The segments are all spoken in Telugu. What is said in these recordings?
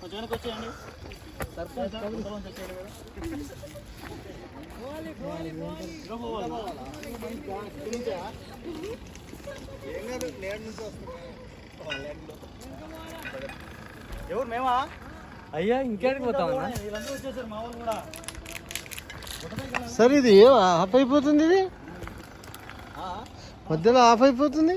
కొంచెం వెనక్కి వచ్చేయండి. ఎవరు మేమా? అయ్యా ఇంకేడికి పోతామన్నా వీళ్ళందరూ వచ్చేసారు మా వాళ్ళు కూడా. సార్ ఇది ఆఫ్ అయిపోతుంది ఇది? మధ్యలో ఆఫ్ అయిపోతుంది?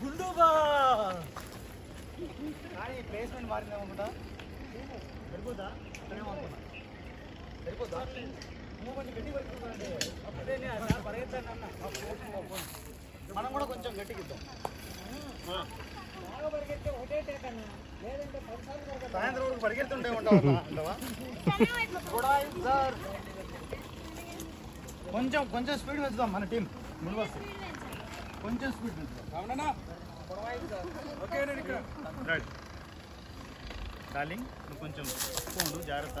గుండుబా కానీ ప్లేస్మెంట్ మారింది అనుకుంటా సరిపోద్దా అక్కడేమో నువ్వు కొంచెం గట్టి పడుతుందండి పరిగెత్తాను అన్న మనం కూడా కొంచెం గట్టికి ఇద్దాం పరిగెత్తే ఒకటే ఉంటావా? కొంచెం కొంచెం స్పీడ్ పెంచుదాం మన టీం ముందు వస్తే కొంచెం స్పీడ్ పెంచుదాం. రైట్ డార్లింగ్ నువ్వు కొంచెం పోండు జాగ్రత్త.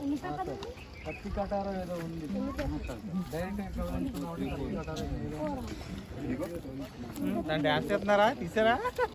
పత్తి కటారం ఏదో ఉంది డైరెక్ట్ ఎక్కడ ఉంచుకున్నాడు డాన్స్ చేస్తున్నారా? తీసారా?